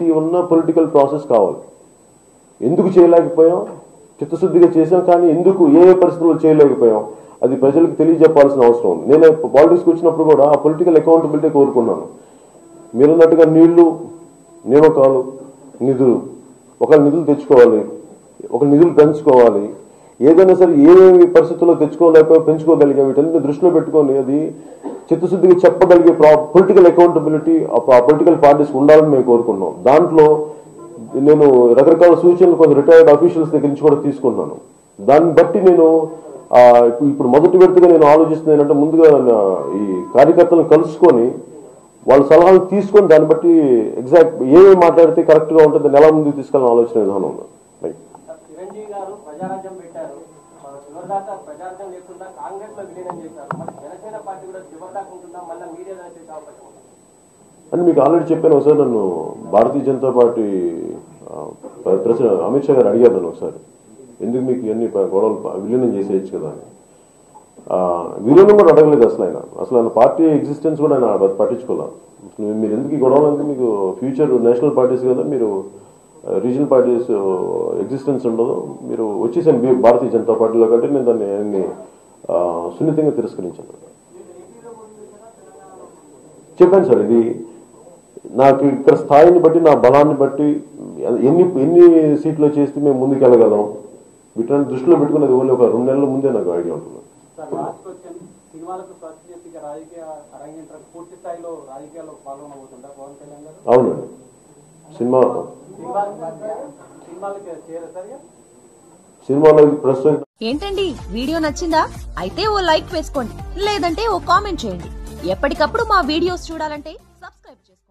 ఉన్న political process కావాలి. ఎందుకు చేయలేకపోయాం? చిత్తశుద్ధిగా చేసాం కానీ ఎందుకు ఏ పరిస్థితుల్లో చేయలేకపోయాం? అది ప్రజలకు తెలియజెప్పాల్సిన అవసరం ఉంది. నేను పాలిటిక్స్కి వచ్చినప్పుడు కూడా ఆ పొలిటికల్ అకౌంటబిలిటీ కోరుకున్నాను. మీరున్నట్టుగా నీళ్ళు నియామకాలు నిధులు ఒక నిధులు తెచ్చుకోవాలి ఒక నిధులు పెంచుకోవాలి. ఏదైనా సరే ఏ పరిస్థితుల్లో తెచ్చుకోలేక పెంచుకోగలిగా? వీటన్ని దృష్టిలో పెట్టుకొని అది చిత్తశుద్ధిగా చెప్పగలిగే పొలిటికల్ అకౌంటబిలిటీ ఆ పొలిటికల్ పార్టీస్ ఉండాలని మేము కోరుకున్నాం. దాంట్లో నేను రకరకాల సూచనలు కొంత రిటైర్డ్ అఫీషియల్స్ దగ్గర నుంచి కూడా తీసుకున్నాను. దాన్ని బట్టి నేను ఇప్పుడు- ఇప్పుడు మొదటి విడతగా నేను ఆలోచిస్తుంది ఏంటంటే ముందుగా ఈ కార్యకర్తలను కలుసుకొని వాళ్ళ సలహాలు తీసుకొని దాన్ని బట్టి ఎగ్జాక్ట్ ఏమేమి మాట్లాడితే కరెక్ట్గా ఉంటుంది నెల ఎలా ముందుకు ఆలోచన విధానం లేకుండా కాంగ్రెస్లో విలీనం చేశారు. మరి జనసేన పార్టీ కూడా చివరిదాకా ఉంటుందా? మళ్ళీ మీడియా చేసే అవకాశం అని మీకు ఆల్రెడీ చెప్పాను ఒకసారి నన్ను భారతీయ జనతా పార్టీ ప్రశ్న ప్రెసిడెంట్ అమిత్ షా గారు అడిగారు నన్ను ఒకసారి. ఎందుకు మీకు ఇవన్నీ గొడవలు విలీనం చేసేయచ్చు కదా అని. విలీనం కూడా అడగలేదు అసలు ఆయన. అసలు ఆయన పార్టీ ఎగ్జిస్టెన్స్ కూడా ఆయన పట్టించుకోలేదు మీరు ఎందుకు ఈ గొడవలు అంటే మీకు ఫ్యూచర్ నేషనల్ పార్టీస్ కదా మీరు రీజనల్ పార్టీస్ ఎగ్జిస్టెన్స్ ఉండదు. మీరు వచ్చేసాను భారతీయ జనతా పార్టీలో కంటే నేను దాన్ని సున్నితంగా తిరస్కరించాను చెప్పాను సార్ ఇది నాకు ఇక్కడ స్థాయిని బట్టి నా బలాన్ని బట్టి ఎన్ని ఎన్ని సీట్లు చేస్తే మేము ముందుకు వెళ్ళగలం. వీటిని దృష్టిలో పెట్టుకున్నది ఓన్లీ ఒక రెండు నెలల ముందే నాకు ఐడియా ఉంటుంది. అవునండి. సినిమా సినిమా సినిమాలకి చేయాలి సార్ ఇక? సినిమాలో ప్రస్తుతం ఏంటండి? వీడియో నచ్చిందా? అయితే ఓ లైక్ వేసుకోండి. లేదంటే ఓ కామెంట్ చేయండి. ఎప్పటికప్పుడు మా వీడియోస్ చూడాలంటే సబ్స్క్రైబ్ చేసుకోండి.